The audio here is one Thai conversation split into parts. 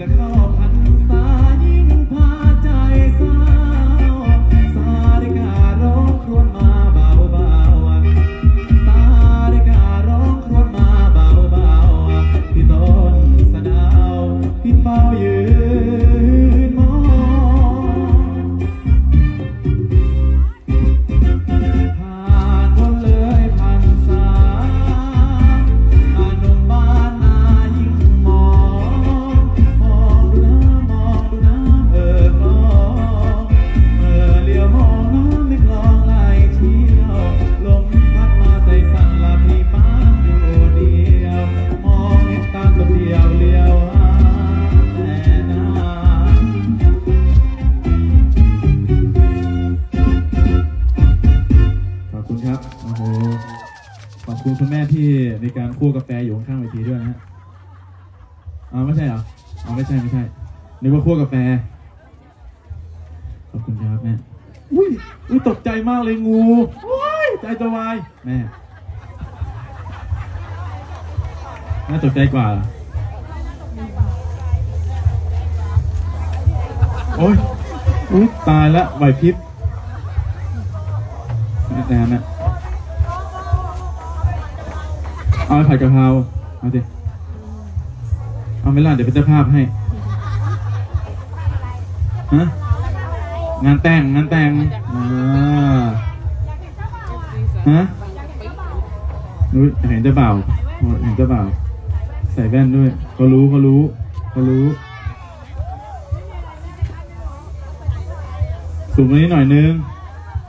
จะ คุณครับ โอ้โห ขอบคุณคุณแม่ที่ในการคั่วกาแฟอยู่ข้างเวทีด้วยนะฮะอ๋อไม่ใช่เหรออ๋อไม่ใช่ไม่ใช่นึกว่าคั่วกาแฟ ขอบคุณครับแม่ อุ้ยอุ้ยตกใจมากเลยงูว้ายใจจะวาย แม่แม่ตกใจกว่าเหรอโอ้ยอุ๊ยตายละไหวพริบ แนนนะเอาไปผัดกะเพราเอาสิเอาไม่ล่ะเดี๋ยวเป็นเจ้าภาพให้ฮะงานแต่งงานแต่งอ่าฮะนุ้ยเห็นเจ้าบ่าวเห็นเจ้าบ่าวใส่แว่นด้วยเขารู้เขารู้เขารู้สูงกว่านี้หน่อยนึง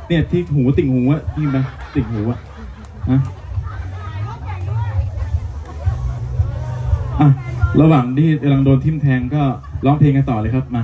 เนี่ยที่หูติ่งหูอะนี่ไหมติ่งหูอะะอะระหว่างที่กำลังโดนทิ่มแทงก็ร้องเพลงกันต่อเลยครับมา